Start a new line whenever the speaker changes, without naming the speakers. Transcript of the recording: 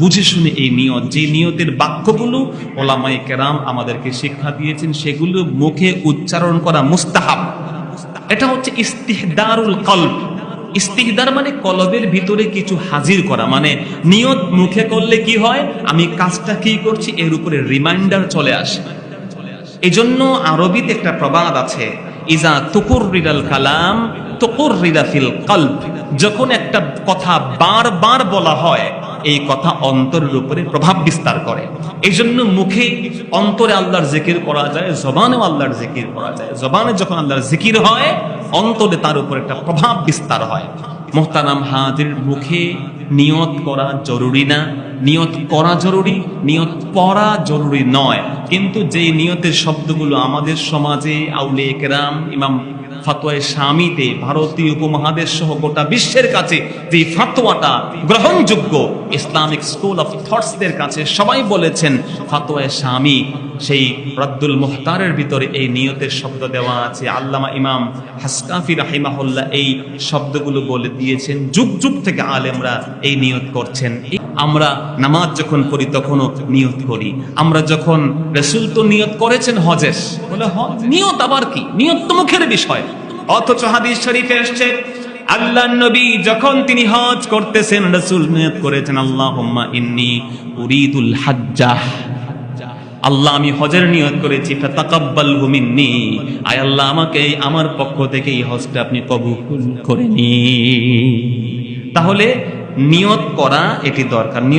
বুঝে শুনে এই নিয়ত, যে নিয়তের বাক্যগুলো ওলামাই কেরাম আমাদেরকে শিক্ষা দিয়েছেন, সেগুলো মুখে উচ্চারণ করা মুস্তাহাব। এটা হচ্ছে ইস্তিহদারুল কল্প ইস্তিহদার মানে কলবের ভিতরে কিছু হাজির করা মানে নিয়ত মুখে করলে কি হয়? আমি কাজটা কি করছি? এর উপরে রিমাইন্ডার চলে আসে। এজন্য আরবিতে একটা প্রবাদ আছে, ইজা তুকুর রিদাল কালাম তুকুর রিদা ফিল কল্প যখন একটা কথা বারবার বলা হয় এই কথা অন্তরের উপরে প্রভাব বিস্তার করে। এই জন্য মুখে অন্তরে আল্লাহর জিকির করা যায়, জবানেও আল্লাহর জিকির করা যায়। জবানে যখন আল্লাহর জিকির হয়, অন্তরে তার উপর একটা প্রভাব বিস্তার হয়। মোহতারাম হাজির মুখে নিয়ত করা জরুরি না। নিয়ত করা জরুরি, নিয়ত পড়া জরুরি নয়। কিন্তু যে নিয়তের শব্দগুলো আমাদের সমাজে আউলে কেরাম ইমাম ফাতোয়ায় স্বামীতে ভারতীয় উপমহাদেশ সহ গোটা বিশ্বের কাছে যে ফাতোয়াটা গ্রহণযোগ্য, ইসলামিক স্কুল অফ থটসদের কাছে সবাই বলেছেন, ফাতোয়ায় স্বামী, সেই রদ্দুল মুহতারের ভিতরে এই নিয়তের শব্দ দেওয়া আছে। আল্লামা ইমাম হাসকাফি রাহিমাহুল্লাহ এই শব্দগুলো বলে দিয়েছেন। যুগ যুগ থেকে আলেমরা এই নিয়ত করছেন। আমরা নামাজ যখন পড়ি, তখনও নিয়ত করি। আমরা যখন রসুল তো নিয়ত করেছেন হজের, বলে নিয়ত আবার কি? নিয়ত তো মুখের বিষয়। অথচ হাদিস শরীফে এসছে আল্লাহ নবী যখন তিনি হজ করতেছেন, রসুল নিয়ত করেছেন আল্লাহ ইন্নি উরিদুল হাজ্জাহ আল্লাহ, আমি হজের নিয়ত করেছি ফাতাকাব্বাল মিন্নি। আয় আল্লাহ, আমাকে আমার পক্ষ থেকে এই হজটা আপনি কবুল করে নি। তাহলে নিয়ত করা এটি দরকার। নিয়ত